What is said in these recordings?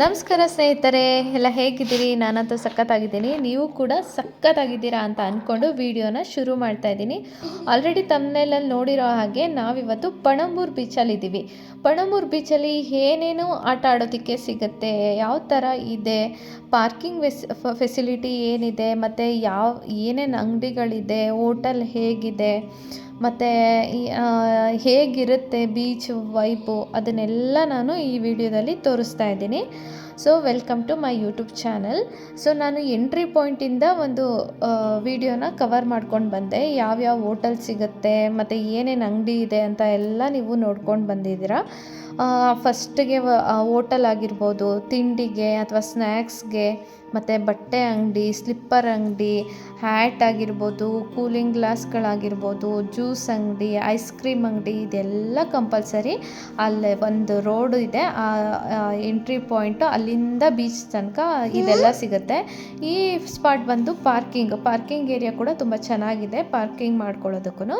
ನಮಸ್ಕಾರ ಸ್ನೇಹಿತರೆ, ಎಲ್ಲ ಹೇಗಿದ್ದೀರಿ? ನಾನಂತೂ ಸಖತ್ತಾಗಿದ್ದೀನಿ. ನೀವು ಕೂಡ ಸಖತ್ತಾಗಿದ್ದೀರಾ ಅಂತ ಅಂದ್ಕೊಂಡು ವಿಡಿಯೋನ ಶುರು ಮಾಡ್ತಾ ಇದ್ದೀನಿ. ಆಲ್ರೆಡಿ ತಮ್ಮನೆಲ್ಲಲ್ಲಿ ನೋಡಿರೋ ಹಾಗೆ ನಾವಿವತ್ತು ಪಣಂಬೂರು ಬೀಚಲ್ಲಿದ್ದೀವಿ ಪಣಂಬೂರು ಬೀಚಲ್ಲಿ ಏನೇನು ಆಟ ಆಡೋದಕ್ಕೆ ಸಿಗುತ್ತೆ, ಯಾವ ಥರ ಇದೆ ಪಾರ್ಕಿಂಗ್ ಫೆಸಿಲಿಟಿ ಏನಿದೆ, ಮತ್ತು ಯಾವ, ಏನೇನು ಅಂಗಡಿಗಳಿದೆ ಹೋಟೆಲ್ ಹೇಗಿದೆ ಮತ್ತು ಹೇಗಿರುತ್ತೆ ಬೀಚ್ ವೈಪು ಅದನ್ನೆಲ್ಲ ನಾನು ಈ ವಿಡಿಯೋದಲ್ಲಿ ತೋರಿಸ್ತಾ ಇದ್ದೀನಿ. So welcome to my YouTube channel so ನಾನು ಎಂಟ್ರಿ ಪಾಯಿಂಟಿಂದ ಒಂದು ವಿಡಿಯೋನ ಕವರ್ ಮಾಡ್ಕೊಂಡು ಬಂದೆ. ಯಾವ್ಯಾವ ಹೋಟೆಲ್ ಸಿಗುತ್ತೆ, ಮತ್ತು ಏನೇನು ಅಂಗಡಿ ಇದೆ ಅಂತ ಎಲ್ಲ ನೀವು ನೋಡ್ಕೊಂಡು ಬಂದಿದ್ದೀರಾ. ಫಸ್ಟಿಗೆ ಹೋಟೆಲ್ ಆಗಿರ್ಬೋದು, ತಿಂಡಿಗೆ ಅಥವಾ ಸ್ನ್ಯಾಕ್ಸ್ಗೆ ಮತ್ತು ಬಟ್ಟೆ ಅಂಗಡಿ ಸ್ಲಿಪ್ಪರ್ ಅಂಗಡಿ ಹ್ಯಾಟ್ ಆಗಿರ್ಬೋದು ಕೂಲಿಂಗ್ ಗ್ಲಾಸ್ಗಳಾಗಿರ್ಬೋದು ಜ್ಯೂಸ್ ಅಂಗಡಿ ಐಸ್ ಕ್ರೀಮ್ ಅಂಗಡಿ ಇದೆಲ್ಲ ಕಂಪಲ್ಸರಿ ಅಲ್ಲೇ ಒಂದು ರೋಡು ಇದೆ. ಆ ಎಂಟ್ರಿ ಪಾಯಿಂಟು ಅಲ್ಲಿಂದ ಬೀಚ್ ತನಕ ಇದೆಲ್ಲ ಸಿಗುತ್ತೆ. ಈ ಸ್ಪಾಟ್ ಬಂದು ಪಾರ್ಕಿಂಗ್ ಪಾರ್ಕಿಂಗ್ ಏರಿಯಾ ಕೂಡ ತುಂಬ ಚೆನ್ನಾಗಿದೆ ಪಾರ್ಕಿಂಗ್ ಮಾಡ್ಕೊಳ್ಳೋದಕ್ಕೂ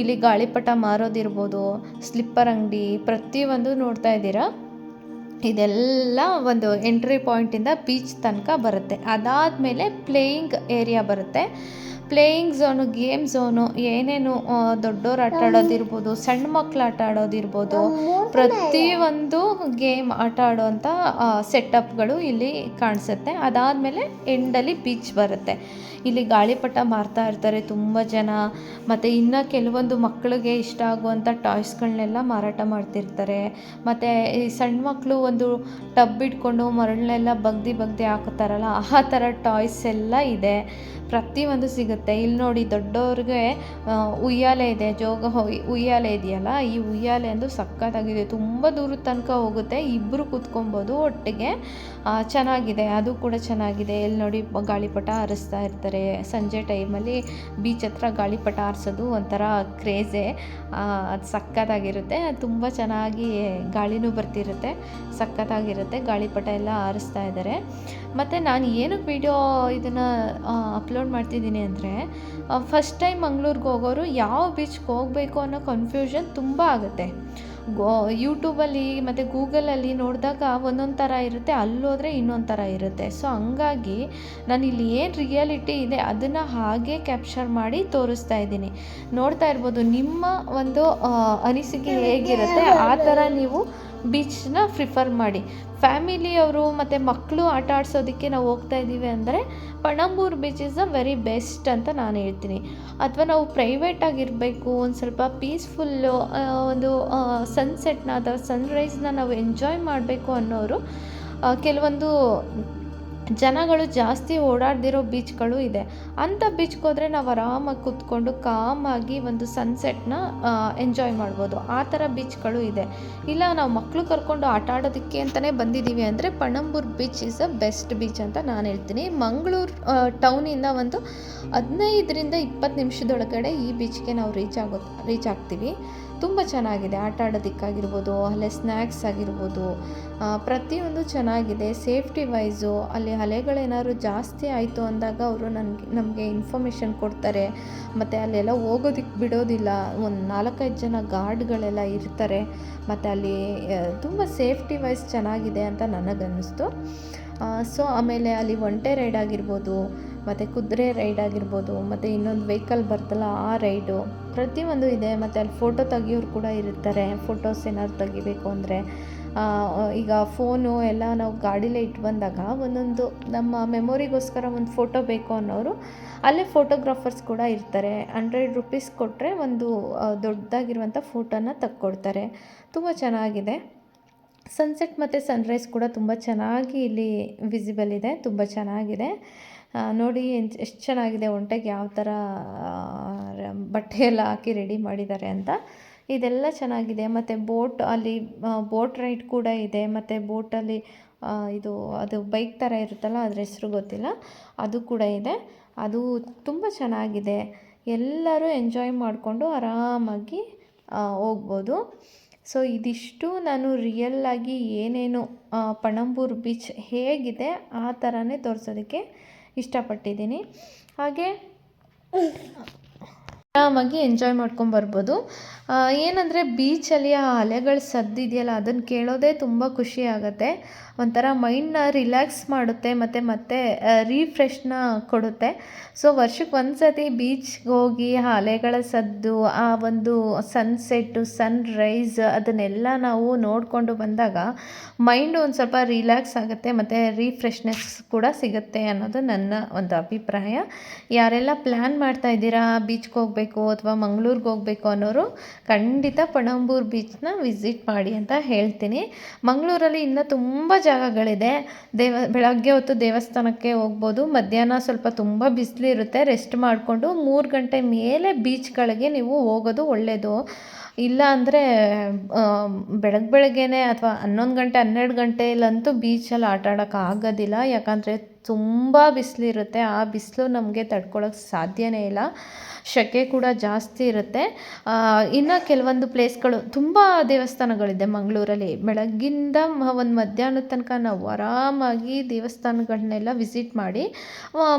ಇಲ್ಲಿ ಗಾಳಿಪಟ ಮಾರೋದಿರ್ಬೋದು ಸ್ಲಿಪ್ಪರ್ ಅಂಗಡಿ ಪ್ರತಿಯೊಂದು ನೋಡ್ತಾ ಇದ್ದೀರಾ? ಇದೆಲ್ಲ ಒಂದು ಎಂಟ್ರಿ ಪಾಯಿಂಟಿಂದ ಬೀಚ್ ತನಕ ಬರುತ್ತೆ. ಅದಾದಮೇಲೆ ಪ್ಲೇಯಿಂಗ್ ಏರಿಯಾ ಬರುತ್ತೆ. ಪ್ಲೇಯಿಂಗ್ ಝೋನು ಗೇಮ್ ಝೋನು ಏನೇನು ದೊಡ್ಡೋರು ಆಟ ಆಡೋದಿರ್ಬೋದು ಸಣ್ಣ ಮಕ್ಳು ಆಟ ಆಡೋದಿರ್ಬೋದು ಪ್ರತಿಯೊಂದು ಗೇಮ್ ಆಟ ಆಡುವಂಥ ಸೆಟಪ್ಗಳು ಇಲ್ಲಿ ಕಾಣಿಸುತ್ತೆ. ಅದಾದಮೇಲೆ ಎಂಡಲ್ಲಿ ಬೀಚ್ ಬರುತ್ತೆ. ಇಲ್ಲಿ ಗಾಳಿಪಟ ಮಾರ್ತಾ ಇರ್ತಾರೆ ತುಂಬ ಜನ. ಮತ್ತು ಇನ್ನು ಕೆಲವೊಂದು ಮಕ್ಕಳಿಗೆ ಇಷ್ಟ ಆಗುವಂಥ ಟಾಯ್ಸ್ಗಳನ್ನೆಲ್ಲ ಮಾರಾಟ ಮಾಡ್ತಿರ್ತಾರೆ. ಮತ್ತು ಈ ಸಣ್ಣ ಮಕ್ಕಳು ಒಂದು ಟಬ್ ಇಟ್ಕೊಂಡು ಮರಳನ್ನೆಲ್ಲ ಬಗ್ದಿ ಬಗ್ದಿ ಹಾಕುತ್ತಾರಲ್ಲ ಆ ಥರ ಟಾಯ್ಸ್ ಎಲ್ಲ ಇದೆ. ಪ್ರತಿಯೊಂದು ಸಿಗುತ್ತೆ. ಇಲ್ಲಿ ನೋಡಿ ದೊಡ್ಡವ್ರಿಗೆ ಉಯ್ಯಾಲೆ ಇದೆ. ಜೋಗ ಉಯ್ಯಾಲೆ ಇದೆಯಲ್ಲ, ಈ ಉಯ್ಯಾಲೆ ಅಂದು ಸಕ್ಕತ್ತಾಗಿದೆ ತುಂಬ ದೂರದ ತನಕ ಹೋಗುತ್ತೆ. ಇಬ್ಬರು ಕೂತ್ಕೊಬೋದು ಒಟ್ಟಿಗೆ. ಚೆನ್ನಾಗಿದೆ. ಅದು ಕೂಡ ಚೆನ್ನಾಗಿದೆ. ಇಲ್ಲಿ ನೋಡಿ ಗಾಳಿಪಟ ಹಾರಿಸ್ತಾ ಇರ್ತಾರೆ. ಸಂಜೆ ಟೈಮಲ್ಲಿ ಬೀಚ್ ಹತ್ರ ಗಾಳಿಪಟ ಹಾರಿಸೋದು ಒಂಥರ ಕ್ರೇಜೆ. ಅದು ಸಕ್ಕತ್ತಾಗಿರುತ್ತೆ ಅದು ತುಂಬ ಚೆನ್ನಾಗಿ ಗಾಳಿನೂ ಬರ್ತಿರುತ್ತೆ. ಸಕ್ಕತ್ತಾಗಿರುತ್ತೆ ಗಾಳಿಪಟ ಎಲ್ಲ ಹಾರಿಸ್ತಾ ಇದ್ದಾರೆ. ಮತ್ತು ನಾನು ಏನಕ್ಕೆ ವಿಡಿಯೋ ಇದನ್ನು ಅಪ್ಲೋಡ್ ಮಾಡ್ತಿದ್ದೀನಿ ಅಂದರೆ ಫಸ್ಟ್ ಟೈಮ್ ಮಂಗ್ಳೂರಿಗೆ ಹೋಗೋರು ಯಾವ ಬೀಚ್ಗೆ ಹೋಗಬೇಕು ಅನ್ನೋ ಕನ್ಫ್ಯೂಷನ್ ತುಂಬ ಆಗುತ್ತೆ. ಗೋ ಯೂಟ್ಯೂಬಲ್ಲಿ ಮತ್ತು ಗೂಗಲಲ್ಲಿ ನೋಡಿದಾಗ ಒಂದೊಂದು ಥರ ಇರುತ್ತೆ ಅಲ್ಲೋದ್ರೆ ಇನ್ನೊಂದು ಥರ ಇರುತ್ತೆ. ಸೊ ಹಂಗಾಗಿ ನಾನು ಇಲ್ಲಿ ಏನು ರಿಯಾಲಿಟಿ ಇದೆ ಅದನ್ನು ಹಾಗೆ ಕ್ಯಾಪ್ಚರ್ ಮಾಡಿ ತೋರಿಸ್ತಾ ಇದ್ದೀನಿ. ನೋಡ್ತಾ ಇರ್ಬೋದು ನಿಮ್ಮ ಒಂದು ಅನಿಸಿಕೆ ಹೇಗಿರುತ್ತೆ? ಆ ಥರ ನೀವು ಬೀಚನ್ನ ಪ್ರಿಫರ್ ಮಾಡಿ. ಫ್ಯಾಮಿಲಿಯವರು ಮತ್ತು ಮಕ್ಕಳು ಆಟ ಆಡಿಸೋದಕ್ಕೆ ನಾವು ಹೋಗ್ತಾ ಇದ್ದೀವಿ ಅಂದರೆ Panambur beach is the very best ಅಂತ ನಾನು ಹೇಳ್ತೀನಿ. ಅಥವಾ ನಾವು ಪ್ರೈವೇಟಾಗಿರಬೇಕು ಒಂದು ಸ್ವಲ್ಪ ಪೀಸ್ಫುಲ್ಲು ಒಂದು ಸನ್ಸೆಟ್ನ ಅಥವಾ ಸನ್ರೈಸ್ನ ನಾವು ಎಂಜಾಯ್ ಮಾಡಬೇಕು ಅನ್ನೋರು ಕೆಲವೊಂದು ಜನಗಳು ಜಾಸ್ತಿ ಓಡಾಡ್ದಿರೋ ಬೀಚ್ಗಳು ಇದೆ. ಅಂಥ ಬೀಚ್ಗೆ ಹೋದರೆ ನಾವು ಆರಾಮಾಗಿ ಕೂತ್ಕೊಂಡು ಕಾಮಾಗಿ ಒಂದು ಸನ್ಸೆಟ್ನ ಎಂಜಾಯ್ ಮಾಡ್ಬೋದು. ಆ ಥರ ಬೀಚ್ಗಳು ಇದೆ. ಇಲ್ಲ, ನಾವು ಮಕ್ಕಳು ಕರ್ಕೊಂಡು ಆಟ ಆಡೋದಕ್ಕೆ ಅಂತಲೇ ಬಂದಿದ್ದೀವಿ ಅಂದರೆ Panambur beach is a best beach ಅಂತ ನಾನು ಹೇಳ್ತೀನಿ. ಮಂಗಳೂರು ಟೌನಿಂದ ಒಂದು ಹದಿನೈದರಿಂದ ಇಪ್ಪತ್ತು ನಿಮಿಷದೊಳಗಡೆ ಈ ಬೀಚ್ಗೆ ನಾವು ರೀಚ್ ಆಗೋ ರೀಚ್ ಆಗ್ತೀವಿ. ತುಂಬ ಚೆನ್ನಾಗಿದೆ. ಆಟ ಆಡೋದಕ್ಕಾಗಿರ್ಬೋದು, ಅಲ್ಲೇ ಸ್ನ್ಯಾಕ್ಸ್ ಆಗಿರ್ಬೋದು ಪ್ರತಿಯೊಂದು ಚೆನ್ನಾಗಿದೆ. ಸೇಫ್ಟಿ ವೈಸು ಅಲ್ಲಿ ಅಲೆಗಳೇನಾದ್ರು ಜಾಸ್ತಿ ಆಯಿತು ಅಂದಾಗ ಅವರು ನನಗೆ, ನಮಗೆ ಇನ್ಫಾರ್ಮೇಷನ್ ಕೊಡ್ತಾರೆ. ಮತ್ತು ಅಲ್ಲೆಲ್ಲ ಹೋಗೋದಕ್ಕೆ ಬಿಡೋದಿಲ್ಲ. ಒಂದು ನಾಲ್ಕೈದು ಜನ ಗಾರ್ಡ್ಗಳೆಲ್ಲ ಇರ್ತಾರೆ. ಮತ್ತು ಅಲ್ಲಿ ತುಂಬ ಸೇಫ್ಟಿ ವೈಸ್ ಚೆನ್ನಾಗಿದೆ ಅಂತ ನನಗನ್ನಿಸ್ತು. ಸೊ ಆಮೇಲೆ ಅಲ್ಲಿ ಒಂಟೆ ರೈಡ್ ಆಗಿರ್ಬೋದು ಮತ್ತು ಕುದುರೆ ರೈಡ್ ಆಗಿರ್ಬೋದು, ಮತ್ತು ಇನ್ನೊಂದು ವೆಹಿಕಲ್ ಬರ್ತಲ್ಲ ಆ ರೈಡು ಪ್ರತಿಯೊಂದು ಇದೆ, ಮತ್ತು ಅಲ್ಲಿ ಫೋಟೋ ತೆಗಿಯೋರು ಕೂಡ ಇರ್ತಾರೆ. ಫೋಟೋಸ್ ಏನಾದ್ರು ತೆಗಿಬೇಕು ಅಂದರೆ ಈಗ ಫೋನು ಎಲ್ಲ ನಾವು ಗಾಡೀಲೇ ಇಟ್ಟು ಬಂದಾಗ ಒಂದೊಂದು ನಮ್ಮ ಮೆಮೊರಿಗೋಸ್ಕರ ಒಂದು ಫೋಟೋ ಬೇಕು ಅನ್ನೋರು, ಅಲ್ಲೇ ಫೋಟೋಗ್ರಾಫರ್ಸ್ ಕೂಡ ಇರ್ತಾರೆ. ಹಂಡ್ರೆಡ್ ರುಪೀಸ್ ಕೊಟ್ಟರೆ ಒಂದು ದೊಡ್ಡದಾಗಿರುವಂಥ ಫೋಟೋನ ತಕ್ಕೊಡ್ತಾರೆ. ತುಂಬ ಚೆನ್ನಾಗಿದೆ. ಸನ್ಸೆಟ್ ಮತ್ತು ಸನ್ರೈಸ್ ಕೂಡ ತುಂಬ ಚೆನ್ನಾಗಿ ಇಲ್ಲಿ ವಿಸಿಬಲ್ ಇದೆ, ತುಂಬ ಚೆನ್ನಾಗಿದೆ. ನೋಡಿ ಎಷ್ಟು ಚೆನ್ನಾಗಿದೆ ಒಂಟೆಗೆ ಯಾವ ಥರ ಬಟ್ಟೆ ಹಾಕಿ ರೆಡಿ ಮಾಡಿದ್ದಾರೆ ಅಂತ. ಇದೆಲ್ಲ ಚೆನ್ನಾಗಿದೆ. ಮತ್ತು ಬೋಟ್ ಅಲ್ಲಿ ಬೋಟ್ ರೈಡ್ ಕೂಡ ಇದೆ. ಮತ್ತು ಬೋಟಲ್ಲಿ ಇದು, ಅದು ಬೈಕ್ ಥರ ಇರುತ್ತಲ್ಲ, ಅದ್ರ ಹೆಸರು ಗೊತ್ತಿಲ್ಲ. ಅದು ಕೂಡ ಇದೆ. ಅದು ತುಂಬ ಚೆನ್ನಾಗಿದೆ. ಎಲ್ಲರೂ ಎಂಜಾಯ್ ಮಾಡಿಕೊಂಡು ಆರಾಮಾಗಿ ಹೋಗ್ಬೋದು. ಸೊ, ಇದಿಷ್ಟು ನಾನು ರಿಯಲ್ಲಾಗಿ ಏನೇನು ಪಣಂಬೂರು ಬೀಚ್ ಹೇಗಿದೆ, ಆ ಥರನೇ ತೋರಿಸೋದಕ್ಕೆ ಇಷ್ಟಪಟ್ಟಿದ್ದೀನಿ. ಹಾಗೆ ಆರಾಮಾಗಿ ಎಂಜಾಯ್ ಮಾಡ್ಕೊಂಬರ್ಬೋದು ಏನಂದರೆ ಬೀಚಲ್ಲಿ ಆ ಅಲೆಗಳು ಸದ್ದಿದೆಯಲ್ಲ ಅದನ್ನು ಕೇಳೋದೇ ತುಂಬ ಖುಷಿ ಆಗುತ್ತೆ. ಒಂಥರ ಮೈಂಡನ್ನ ರಿಲ್ಯಾಕ್ಸ್ ಮಾಡುತ್ತೆ, ಮತ್ತು ಮತ್ತೆ ರೀಫ್ರೆಶ್ನ ಕೊಡುತ್ತೆ. ಸೊ ವರ್ಷಕ್ಕೆ ಒಂದು ಸತಿ ಬೀಚ್ಗೆ ಹೋಗಿ ಆ ಅಲೆಗಳ ಸದ್ದು, ಆ ಒಂದು ಸನ್ಸೆಟ್ಟು ಸನ್ ರೈಸ್ ಅದನ್ನೆಲ್ಲ ನಾವು ನೋಡಿಕೊಂಡು ಬಂದಾಗ ಮೈಂಡು ಒಂದು ಸ್ವಲ್ಪ ರಿಲ್ಯಾಕ್ಸ್ ಆಗುತ್ತೆ, ಮತ್ತು ರೀಫ್ರೆಶ್ನೆಸ್ ಕೂಡ ಸಿಗುತ್ತೆ ಅನ್ನೋದು ನನ್ನ ಒಂದು ಅಭಿಪ್ರಾಯ. ಯಾರೆಲ್ಲ ಪ್ಲ್ಯಾನ್ ಮಾಡ್ತಾ ಇದ್ದೀರಾ ಬೀಚ್ಗೆ ಹೋಗಬೇಕು ಅಥವಾ ಮಂಗಳೂರಿಗೆ ಹೋಗಬೇಕು ಅನ್ನೋರು ಖಂಡಿತ ಪಣಂಬೂರು ಬೀಚ್ನ ವಿಸಿಟ್ ಮಾಡಿ ಅಂತ ಹೇಳ್ತೀನಿ. ಮಂಗಳೂರಲ್ಲಿ ಇನ್ನೂ ತುಂಬ ಜಾಗಗಳಿದೆ. ದೇವ, ಬೆಳಗ್ಗೆ ಹೊತ್ತು ದೇವಸ್ಥಾನಕ್ಕೆ ಹೋಗ್ಬೋದು. ಮಧ್ಯಾಹ್ನ ಸ್ವಲ್ಪ ತುಂಬ ಬಿಸಿಲಿರುತ್ತೆ ರೆಸ್ಟ್ ಮಾಡಿಕೊಂಡು ಮೂರು ಗಂಟೆ ಮೇಲೆ ಬೀಚ್ಗಳಿಗೆ ನೀವು ಹೋಗೋದು ಒಳ್ಳೆಯದು ಇಲ್ಲ ಅಂದರೆ ಬೆಳಗ್ಗೆ ಬೆಳಗ್ಗೆನೇ ಅಥವಾ ಹನ್ನೊಂದು ಗಂಟೆ, ಹನ್ನೆರಡು ಗಂಟೆಯಲ್ಲಂತೂ ಬೀಚಲ್ಲಿ ಆಟ ಆಡೋಕ್ಕಾಗೋದಿಲ್ಲ ಯಾಕಂದರೆ ತುಂಬ ಬಿಸಿಲಿರುತ್ತೆ. ಆ ಬಿಸಿಲು ನಮಗೆ ತಡ್ಕೊಳ್ಳೋಕೆ ಸಾಧ್ಯನೇ ಇಲ್ಲ. ಸೆಕೆ ಕೂಡ ಜಾಸ್ತಿ ಇರುತ್ತೆ. ಇನ್ನು ಕೆಲವೊಂದು ಪ್ಲೇಸ್ಗಳು, ತುಂಬ ದೇವಸ್ಥಾನಗಳಿದೆ ಮಂಗಳೂರಲ್ಲಿ. ಬೆಳಗ್ಗಿಂದ ಒಂದು ಮಧ್ಯಾಹ್ನದ ತನಕ ನಾವು ಆರಾಮಾಗಿ ದೇವಸ್ಥಾನಗಳನ್ನೆಲ್ಲ ವಿಸಿಟ್ ಮಾಡಿ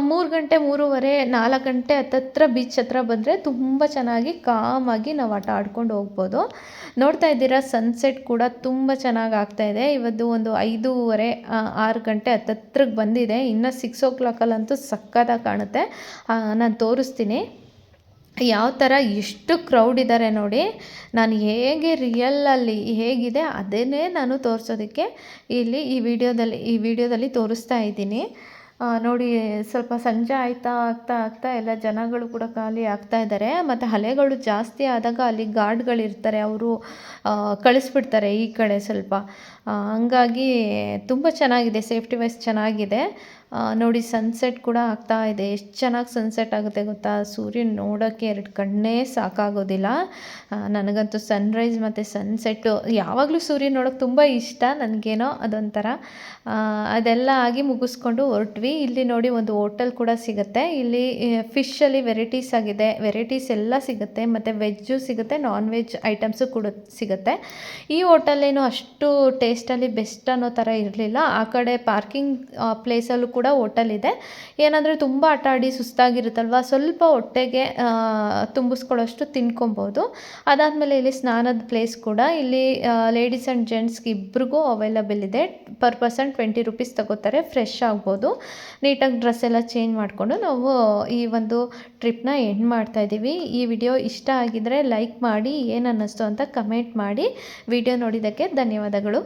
ಮೂರು ಗಂಟೆ, ಮೂರುವರೆ, ನಾಲ್ಕು ಗಂಟೆ ಹತ್ತತ್ರ ಬೀಚ್ ಹತ್ರ ಬಂದರೆ ತುಂಬ ಚೆನ್ನಾಗಿ ಕಾಮಾಗಿ ನಾವು ಆಟ ಆಡ್ಕೊಂಡು ಹೋಗ್ಬೋದು. ನೋಡ್ತಾ ಇದ್ದೀರಾ, ಸನ್ಸೆಟ್ ಕೂಡ ತುಂಬ ಚೆನ್ನಾಗಿ ಆಗ್ತಾಯಿದೆ ಇವತ್ತು ಒಂದು ಐದೂವರೆ ಆರು ಗಂಟೆ ಹತ್ತತ್ರಕ್ಕೆ ಬಂದಿದೆ. ಇನ್ನು ಸಿಕ್ಸ್ ಓ ಕ್ಲಾಕಲ್ಲಂತೂ ಸಕ್ಕತ್ತಾಗಿ ಕಾಣುತ್ತೆ. ನಾನು ತೋರಿಸ್ತೀನಿ. ಯಾವ ಥರ ಎಷ್ಟು ಕ್ರೌಡ್ ಇದ್ದಾರೆ ನೋಡಿ. ನಾನು ಹೇಗೆ ರಿಯಲಲ್ಲಿ ಹೇಗಿದೆ ಅದನ್ನೇ ನಾನು ತೋರಿಸೋದಕ್ಕೆ ಇಲ್ಲಿ ಈ ವಿಡಿಯೋದಲ್ಲಿ ಈ ವಿಡಿಯೋದಲ್ಲಿ ತೋರಿಸ್ತಾ ಇದ್ದೀನಿ. ನೋಡಿ, ಸ್ವಲ್ಪ ಸಂಜೆ ಆಯ್ತಾ, ಆಗ್ತಾ ಆಗ್ತಾ ಎಲ್ಲ ಜನಗಳು ಕೂಡ ಖಾಲಿ ಆಗ್ತಾ ಇದ್ದಾರೆ ಮತ್ತು ಅಲೆಗಳು ಜಾಸ್ತಿ ಆದಾಗ ಅಲ್ಲಿ ಗಾರ್ಡ್ಗಳಿರ್ತಾರೆ ಅವರು ಕಳಿಸ್ಬಿಡ್ತಾರೆ ಈ ಕಡೆ ಸ್ವಲ್ಪ. ಹಂಗಾಗಿ ತುಂಬ ಚೆನ್ನಾಗಿದೆ, ಸೇಫ್ಟಿ ವೈಸ್ ಚೆನ್ನಾಗಿದೆ. ನೋಡಿ ಸನ್ಸೆಟ್ ಕೂಡ ಆಗ್ತಾ ಇದೆ. ಎಷ್ಟು ಚೆನ್ನಾಗಿ ಸನ್ಸೆಟ್ ಆಗುತ್ತೆ ಗೊತ್ತಾ? ಸೂರ್ಯನ ನೋಡೋಕ್ಕೆ ಎರಡು ಕಣ್ಣೇ ಸಾಕಾಗೋದಿಲ್ಲ. ನನಗಂತೂ ಸನ್ರೈಸ್ ಮತ್ತು ಸನ್ಸೆಟ್ಟು ಯಾವಾಗಲೂ ಸೂರ್ಯನ ನೋಡೋಕೆ ತುಂಬ ಇಷ್ಟ. ನನಗೇನೋ ಅದೊಂಥರ. ಅದೆಲ್ಲ ಆಗಿ ಮುಗಿಸ್ಕೊಂಡು ಹೊರಟ್ವಿ. ಇಲ್ಲಿ ನೋಡಿ ಒಂದು ಹೋಟೆಲ್ ಕೂಡ ಸಿಗುತ್ತೆ. ಇಲ್ಲಿ ಫಿಶಲ್ಲಿ ವೆರೈಟೀಸ್ ಆಗಿದೆ. ವೆರೈಟೀಸ್ ಎಲ್ಲ ಸಿಗುತ್ತೆ. ಮತ್ತು ವೆಜ್ಜು ಸಿಗುತ್ತೆ. ನಾನ್ ವೆಜ್ ಐಟಮ್ಸು ಕೂಡ ಸಿಗುತ್ತೆ. ಈ ಹೋಟೆಲೇನು ಅಷ್ಟು ಟೇಸ್ಟಲ್ಲಿ ಬೆಸ್ಟ್ ಅನ್ನೋ ಥರ ಇರಲಿಲ್ಲ. ಆ ಕಡೆ ಪಾರ್ಕಿಂಗ್ ಪ್ಲೇಸಲ್ಲೂ ಕೂಡ ಹೋಟೆಲ್ ಇದೆ. ಏನಂದರೆ ತುಂಬ ಆಟ ಆಡಿ ಸುಸ್ತಾಗಿರುತ್ತಲ್ವ? ಸ್ವಲ್ಪ ಹೊಟ್ಟೆಗೆ ತುಂಬಿಸ್ಕೊಳ್ಳೋಷ್ಟು ತಿನ್ಕೊಬೋದು. ಅದಾದಮೇಲೆ ಇಲ್ಲಿ ಸ್ನಾನದ ಪ್ಲೇಸ್ ಕೂಡ. ಇಲ್ಲಿ ಲೇಡೀಸ್ ಆ್ಯಂಡ್ ಜೆಂಟ್ಸ್ಗೆ ಇಬ್ರಿಗೂ ಅವೈಲಬಲ್ ಇದೆ. ಪರ್ ಪರ್ಸನ್ ಟ್ವೆಂಟಿ ರುಪೀಸ್ ತಗೋತಾರೆ. ಫ್ರೆಶ್ ಆಗ್ಬೋದು. ನೀಟಾಗಿ ಡ್ರೆಸ್ ಎಲ್ಲ ಚೇಂಜ್ ಮಾಡಿಕೊಂಡು ನಾವು ಈ ಒಂದು ಟ್ರಿಪ್ನ ಎಂಡ್ ಮಾಡ್ತಾಯಿದ್ದೀವಿ ಈ ವಿಡಿಯೋ ಇಷ್ಟ ಆಗಿದ್ದರೆ ಲೈಕ್ ಮಾಡಿ, ಏನು ಅನ್ನಿಸ್ತು ಅಂತ ಕಮೆಂಟ್ ಮಾಡಿ. ವಿಡಿಯೋ ನೋಡಿದ್ದಕ್ಕೆ ಧನ್ಯವಾದಗಳು.